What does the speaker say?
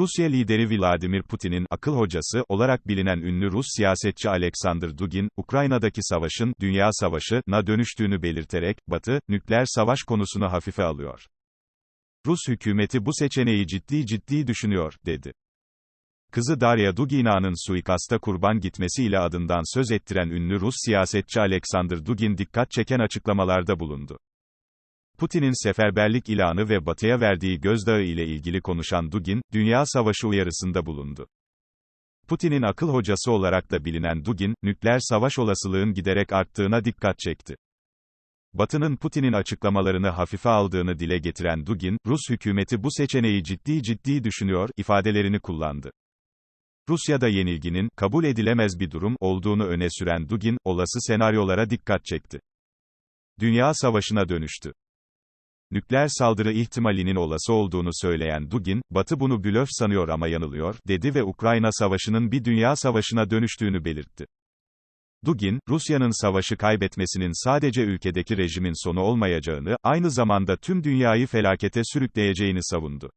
Rusya lideri Vladimir Putin'in akıl hocası olarak bilinen ünlü Rus siyasetçi Alexander Dugin, Ukrayna'daki savaşın dünya savaşına dönüştüğünü belirterek Batı nükleer savaş konusunu hafife alıyor. Rus hükümeti bu seçeneği ciddi ciddi düşünüyor dedi. Kızı Darya Dugina'nın suikasta kurban gitmesiyle adından söz ettiren ünlü Rus siyasetçi Alexander Dugin dikkat çeken açıklamalarda bulundu. Putin'in seferberlik ilanı ve Batı'ya verdiği gözdağı ile ilgili konuşan Dugin, dünya savaşı uyarısında bulundu. Putin'in akıl hocası olarak da bilinen Dugin, nükleer savaş olasılığın giderek arttığına dikkat çekti. Batı'nın Putin'in açıklamalarını hafife aldığını dile getiren Dugin, Rus hükümeti bu seçeneği ciddi ciddi düşünüyor, ifadelerini kullandı. Rusya'da yenilginin, kabul edilemez bir durum, olduğunu öne süren Dugin, olası senaryolara dikkat çekti. Dünya savaşına dönüştü. Nükleer saldırı ihtimalinin olası olduğunu söyleyen Dugin, Batı bunu blöf sanıyor ama yanılıyor, dedi ve Ukrayna savaşının bir dünya savaşına dönüştüğünü belirtti. Dugin, Rusya'nın savaşı kaybetmesinin sadece ülkedeki rejimin sonu olmayacağını, aynı zamanda tüm dünyayı felakete sürükleyeceğini savundu.